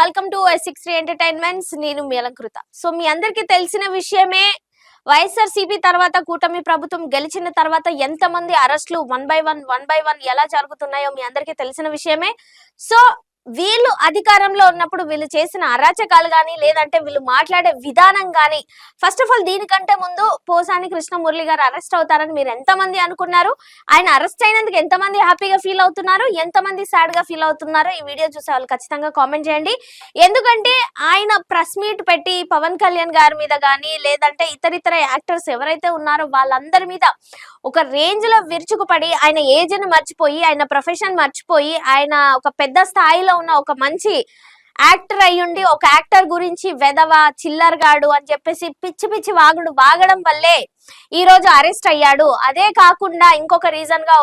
Welcome to six three entertainments నేను మీ Alankrita. So మీ అందరికీ తెలిసిన విషయమే వైఎస్ఆర్ సిపి తర్వాత కూటమి ప్రభుత్వం గెలిచిన తర్వాత ఎంతమంది అరెస్టులు one by one one by one ఎలా జరుగుతున్నాయో మీ అందరికీ తెలిసిన విషయమే. సో వీళ్ళు అధికారంలో ఉన్నప్పుడు వీళ్ళు చేసిన అరాచకాలు కానీ లేదంటే వీళ్ళు మాట్లాడే విధానం కానీ ఫస్ట్ ఆఫ్ ఆల్ దీనికంటే ముందు పోసాని కృష్ణమురళి గారు అరెస్ట్ అవుతారని మీరు ఎంతమంది అనుకున్నారు? ఆయన అరెస్ట్ అయినందుకు ఎంతమంది హ్యాపీగా ఫీల్ అవుతున్నారు? ఎంతమంది సాడ్గా ఫీల్ అవుతున్నారో ఈ వీడియో చూసే వాళ్ళు ఖచ్చితంగా కామెంట్ చేయండి. ఎందుకంటే ఆయన ప్రెస్ మీట్ పెట్టి పవన్ కళ్యాణ్ గారి మీద కానీ లేదంటే ఇతర ఇతర యాక్టర్స్ ఎవరైతే ఉన్నారో వాళ్ళందరి మీద ఒక రేంజ్లో విరుచుకుపడి ఆయన ఏజ్ని మర్చిపోయి ఆయన ప్రొఫెషన్ మర్చిపోయి ఆయన ఒక పెద్ద స్థాయిలో ఉన్న ఒక మంచి యాక్టర్ అయ్యుండి ఒక యాక్టర్ గురించి వెదవ చిల్లరగాడు అని చెప్పేసి పిచ్చి పిచ్చి వాగుడు వాగడం వల్లే ఈ రోజు అరెస్ట్ అయ్యాడు. అదే కాకుండా ఇంకొక రీజన్గా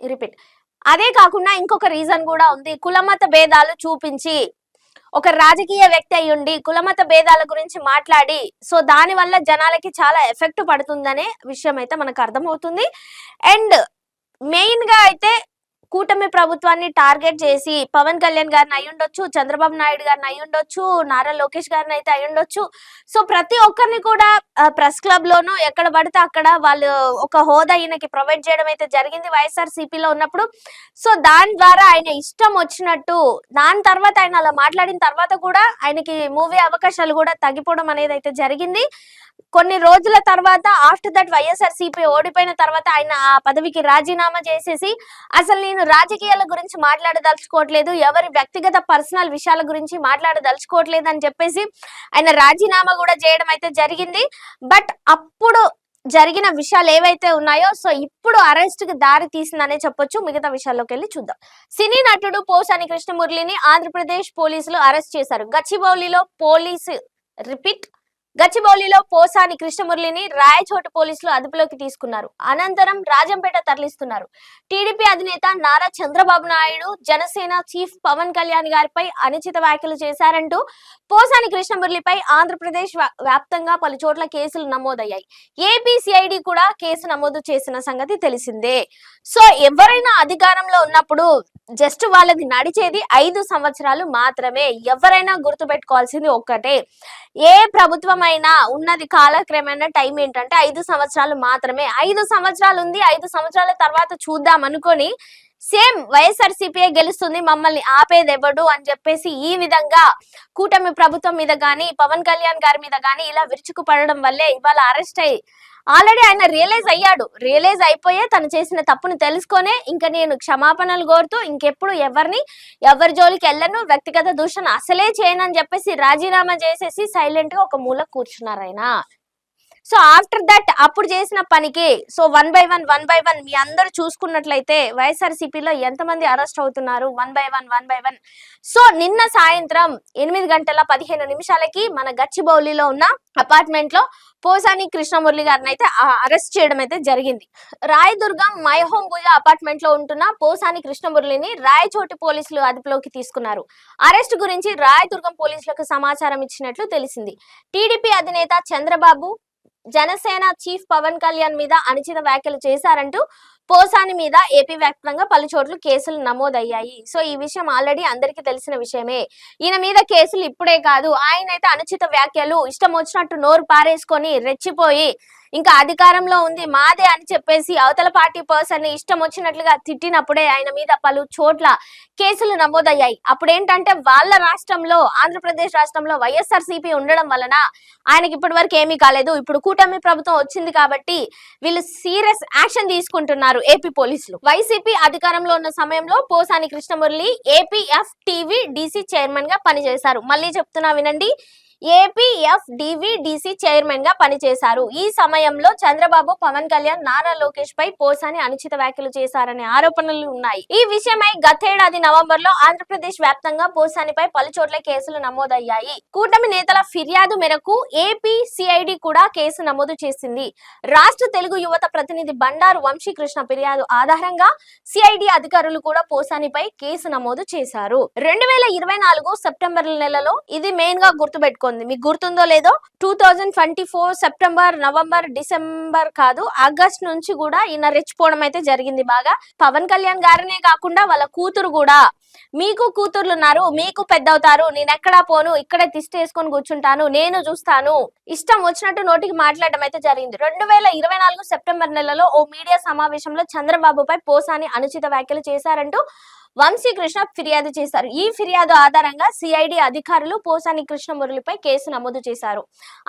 రిపీట్. అదే కాకుండా ఇంకొక రీజన్ కూడా ఉంది. కులమత భేదాలు చూపించి ఒక రాజకీయ వ్యక్తి అయ్యుండి కులమత భేదాల గురించి మాట్లాడి సో దాని వల్ల జనాలకి చాలా ఎఫెక్ట్ పడుతుందనే విషయం అయితే మనకు అర్థమవుతుంది. అండ్ మెయిన్గా అయితే కూటమి ప్రభుత్వాన్ని టార్గెట్ చేసి పవన్ కళ్యాణ్ గారిని అయ్యుండొచ్చు చంద్రబాబు నాయుడు గారిని అయ్యుండొచ్చు నారా లోకేష్ గారిని అయితే అయ్యుండొచ్చు సో ప్రతి ఒక్కరిని కూడా ప్రెస్ క్లబ్ లోనూ ఎక్కడ పడితే అక్కడ వాళ్ళు ఒక హోదా ఈయనకి ప్రొవైడ్ చేయడం అయితే జరిగింది వైఎస్ఆర్ సిపిలో ఉన్నప్పుడు. సో దాని ద్వారా ఆయన ఇష్టం వచ్చినట్టు దాని తర్వాత ఆయన అలా మాట్లాడిన తర్వాత కూడా ఆయనకి మూవీ అవకాశాలు కూడా తగ్గిపోవడం అనేది అయితే జరిగింది. కొన్ని రోజుల తర్వాత ఆఫ్టర్ దట్ వైఎస్ఆర్ సిపి ఓడిపోయిన తర్వాత ఆయన ఆ పదవికి రాజీనామా చేసేసి అసలు నేను రాజకీయాల గురించి మాట్లాడదలుచుకోవట్లేదు ఎవరి వ్యక్తిగత పర్సనల్ విషయాల గురించి మాట్లాడదలుచుకోవట్లేదు అని చెప్పేసి ఆయన రాజీనామా కూడా చేయడం అయితే జరిగింది. బట్ అప్పుడు జరిగిన విషయాలు ఏవైతే ఉన్నాయో సో ఇప్పుడు అరెస్ట్కి దారి తీసిందనే చెప్పొచ్చు. మిగతా విషయాల్లోకి వెళ్ళి చూద్దాం. సినీ నటుడు పోసాని కృష్ణమురళిని ఆంధ్రప్రదేశ్ పోలీసులు అరెస్ట్ చేశారు. గచ్చిబౌలిలో పోలీసు రిపీట్ గచ్చిబౌలిలో పోసాని కృష్ణమురళిని రాయచోటు పోలీసులు అదుపులోకి తీసుకున్నారు. అనంతరం రాజంపేట తరలిస్తున్నారు. టీడీపీ అధినేత నారా చంద్రబాబు నాయుడు జనసేన చీఫ్ పవన్ కళ్యాణ్ గారిపై అనుచిత వ్యాఖ్యలు చేశారంటూ పోసాని కృష్ణమురళిపై ఆంధ్రప్రదేశ్ వ్యా- వ్యాప్తంగా పలు చోట్ల కేసులు నమోదయ్యాయి. ఏపీ సిఐడి కూడా కేసు నమోదు చేసిన సంగతి తెలిసిందే. సో ఎవరైనా అధికారంలో ఉన్నప్పుడు జస్ట్ వాళ్ళది నడిచేది ఐదు సంవత్సరాలు మాత్రమే. ఎవరైనా గుర్తుపెట్టుకోవాల్సింది ఒక్కటే. ఏ ప్రభుత్వం అయినా ఉన్నది కాలక్రమేణా టైం ఏంటంటే ఐదు సంవత్సరాలు మాత్రమే. ఐదు సంవత్సరాలు ఉంది ఐదు సంవత్సరాల తర్వాత చూద్దాం అనుకొని సేమ్ వైఎస్ఆర్సీపీఏ గెలుస్తుంది మమ్మల్ని ఆపేది ఎవడు అని చెప్పేసి ఈ విధంగా కూటమి ప్రభుత్వం మీద గాని పవన్ కళ్యాణ్ గారి మీద గాని ఇలా విరుచుకు పడడం వల్లే ఇవాళ అరెస్ట్ అయ్యి ఆల్రెడీ ఆయన రియలైజ్ అయ్యాడు. రియలైజ్ అయిపోయే తను చేసిన తప్పును తెలుసుకొనే ఇంకా నేను క్షమాపణలు కోరుతూ ఇంకెప్పుడు ఎవరిని ఎవరి జోలికి వెళ్ళను వ్యక్తిగత దూషణ అసలే చేయనని చెప్పేసి రాజీనామా చేసేసి సైలెంట్గా ఒక మూల కూర్చున్నారు ఆయన. సో ఆఫ్టర్ దట్ అప్పుడు చేసిన పనికి so one by one one by one మీ అందరూ చూసుకున్నట్లయితే వైఎస్ఆర్సీపీలో ఎంతమంది అరెస్ట్ అవుతున్నారు? One by one one by one. So నిన్న సాయంత్రం ఎనిమిది గంటల పదిహేను నిమిషాలకి మన గచ్చిబౌలిలో ఉన్న అపార్ట్మెంట్లో పోసాని కృష్ణమురళి గారిని అయితే అరెస్ట్ చేయడం అయితే జరిగింది. రాయదుర్గం మై హోమ్ అపార్ట్మెంట్లో ఉంటున్న పోసాని కృష్ణమురళిని రాయచోటి పోలీసులు అదుపులోకి తీసుకున్నారు. అరెస్ట్ గురించి రాయదుర్గం పోలీసులకు సమాచారం ఇచ్చినట్లు తెలిసింది. టీడీపీ అధినేత చంద్రబాబు జనసేన చీఫ్ పవన్ కళ్యాణ్ మీద అనుచిత వ్యాఖ్యలు చేశారంటూ పోసాని మీద ఏపీ వ్యాప్తంగా పలు చోట్ల కేసులు నమోదయ్యాయి. సో ఈ విషయం ఆల్రెడీ అందరికీ తెలిసిన విషయమే. ఈయన మీద కేసులు ఇప్పుడే కాదు ఆయన అయితే అనుచిత వ్యాఖ్యలు ఇష్టం వచ్చినట్టు నోరు పారేసుకొని రెచ్చిపోయి ఇంకా అధికారంలో ఉంది మాదే అని చెప్పేసి అవతల పార్టీ పర్సన్ని ఇష్టం వచ్చినట్లుగా తిట్టినప్పుడే ఆయన మీద పలు చోట్ల కేసులు నమోదయ్యాయి. అప్పుడు ఏంటంటే వాళ్ళ రాష్ట్రంలో ఆంధ్రప్రదేశ్ రాష్ట్రంలో వైఎస్ఆర్ ఉండడం వలన ఆయనకి ఇప్పటి వరకు ఏమీ కాలేదు. ఇప్పుడు కూటమి ప్రభుత్వం వచ్చింది కాబట్టి వీళ్ళు సీరియస్ యాక్షన్ తీసుకుంటున్నారు. ఏపీ పోలీసులు. వైసీపీ అధికారంలో ఉన్న సమయంలో Posani Krishnamurali APF TV DC చైర్మన్గా పనిచేశారు. మళ్ళీ చెప్తున్నా వినండి. ఏపీఎఫ్ డిసి చైర్మన్గా పనిచేశారు. ఈ సమయంలో చంద్రబాబు పవన్ కళ్యాణ్ నారా లోకేష్ పై పోసాని అనుచిత వ్యాఖ్యలు చేశారనే ఆరోపణలు ఉన్నాయి. ఈ విషయమై గతేడాది నవంబర్లో ఆంధ్రప్రదేశ్ వ్యాప్తంగా పోసానిపై పలు చోట్ల కేసులు నమోదయ్యాయి. కూటమి నేతల ఫిర్యాదు మేరకు ఏపీ సిఐడి కూడా కేసు నమోదు చేసింది. రాష్ట్ర తెలుగు యువత ప్రతినిధి బండారు వంశీకృష్ణ ఫిర్యాదు ఆధారంగా సిఐడి అధికారులు కూడా పోసానిపై కేసు నమోదు చేశారు. రెండు వేల ఇరవై నాలుగు సెప్టెంబర్ నెలలో ఇది మెయిన్గా గుర్తుపెట్టుకుంది. ఉంది. మీకు గుర్తుందో లేదో two thousand twenty four September November December కాదు ఆగస్ట్ నుంచి కూడా ఈయన రెచ్చిపోవడం అయితే జరిగింది బాగా. పవన్ కళ్యాణ్ గారినే కాకుండా వాళ్ళ కూతురు కూడా. మీకు కూతుర్లు ఉన్నారు మీకు పెద్ద అవుతారు నేను ఎక్కడా పోను ఇక్కడే తిష్టి వేసుకొని కూర్చుంటాను నేను చూస్తాను. ఇష్టం వచ్చినట్టు నోటికి మాట్లాడడం అయితే జరిగింది. రెండు వేల ఇరవై నాలుగు సెప్టెంబర్ నెలలో ఓ మీడియా సమావేశంలో చంద్రబాబుపై పోసాని అనుచిత వ్యాఖ్యలు చేశారంటూ వంశీకృష్ణ ఫిర్యాదు చేశారు. ఈ ఫిర్యాదు ఆధారంగా సిఐడి అధికారులు పోసాని కృష్ణమురళిపై కేసు నమోదు చేశారు.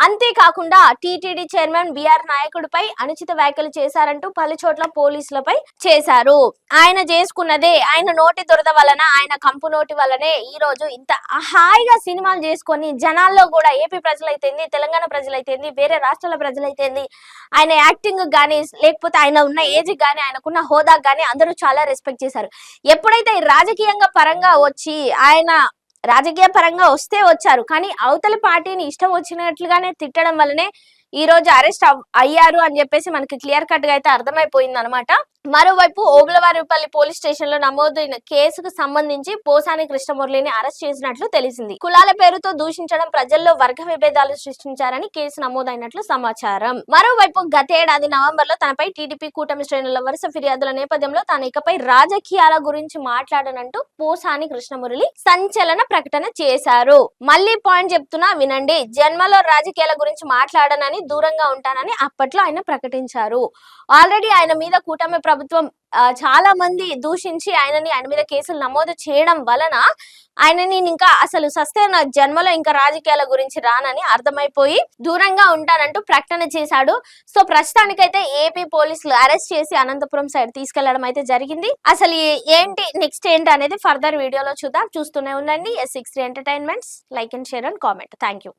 అంతేకాకుండా టీటీడీ చైర్మన్ బిఆర్ నాయకుడిపై అనుచిత వ్యాఖ్యలు చేశారంటూ పలు చోట్ల పోలీసులపై చేశారు. ఆయన చేసుకున్నదే ఆయన నోటి దురద వలన ఆయన కంపు నోటి వలనే ఈ రోజు ఇంత హాయిగా సినిమాలు చేసుకొని జనాల్లో కూడా ఏపీ ప్రజలైతేంది తెలంగాణ ప్రజలైతేంది వేరే రాష్ట్రాల ప్రజలైతేంది ఆయన యాక్టింగ్ కానీ లేకపోతే ఆయన ఉన్న ఏజ్ కానీ ఆయనకున్న హోదా కానీ అందరూ చాలా రెస్పెక్ట్ చేశారు. ఎప్పుడైతే రాజకీయంగా పరంగా వచ్చి ఆయన రాజకీయ పరంగా వస్తే వచ్చారు. కానీ అవతలి పార్టీని ఇష్టం వచ్చినట్లుగానే తిట్టడం వల్లనే ఈ రోజు అరెస్ట్ అయ్యారు అని చెప్పేసి మనకి క్లియర్ కట్గా అయితే అర్థమైపోయింది అనమాట మరోవైపు ఓగులవారిపల్లి పోలీస్ స్టేషన్లో నమోదైన కేసుకు సంబంధించి పోసాని కృష్ణమురళిని అరెస్ట్ చేసినట్లు తెలిసింది. కులాల పేరుతో దూషించడం ప్రజల్లో వర్గ విభేదాలు సృష్టించారని కేసు నమోదైనట్లు సమాచారం. మరోవైపు గతేడాది నవంబర్లో తనపై టీడీపీ కూటమి శ్రేణుల వరుస ఫిర్యాదుల నేపథ్యంలో తాను ఇకపై రాజకీయాల గురించి మాట్లాడనంటూ పోసాని కృష్ణమురళి సంచలన ప్రకటన చేశారు. మళ్ళీ పాయింట్ చెప్తున్నా వినండి. జన్మలో రాజకీయాల గురించి మాట్లాడనని దూరంగా ఉంటానని అప్పట్లో ఆయన ప్రకటించారు. ఆల్రెడీ ఆయన మీద కూటమి ప్రభుత్వం చాలా మంది దూషించి ఆయనని ఆయన మీద కేసులు నమోదు చేయడం వలన ఆయనని ఇంకా అసలు సస్తే నా జన్మలో ఇంకా రాజకీయాల గురించి రానని అర్థమైపోయి దూరంగా ఉంటానంటూ ప్రకటన చేశాడు. సో ప్రస్తుతానికైతే ఏపీ పోలీసులు అరెస్ట్ చేసి అనంతపురం సైడ్ తీసుకెళ్ళడం అయితే జరిగింది. అసలు ఏంటి నెక్స్ట్ ఏంటి అనేది ఫర్దర్ వీడియోలో చూద్దాం. చూస్తూనే ఉండండి. S six entertainments. Like and share and comment. Thank you.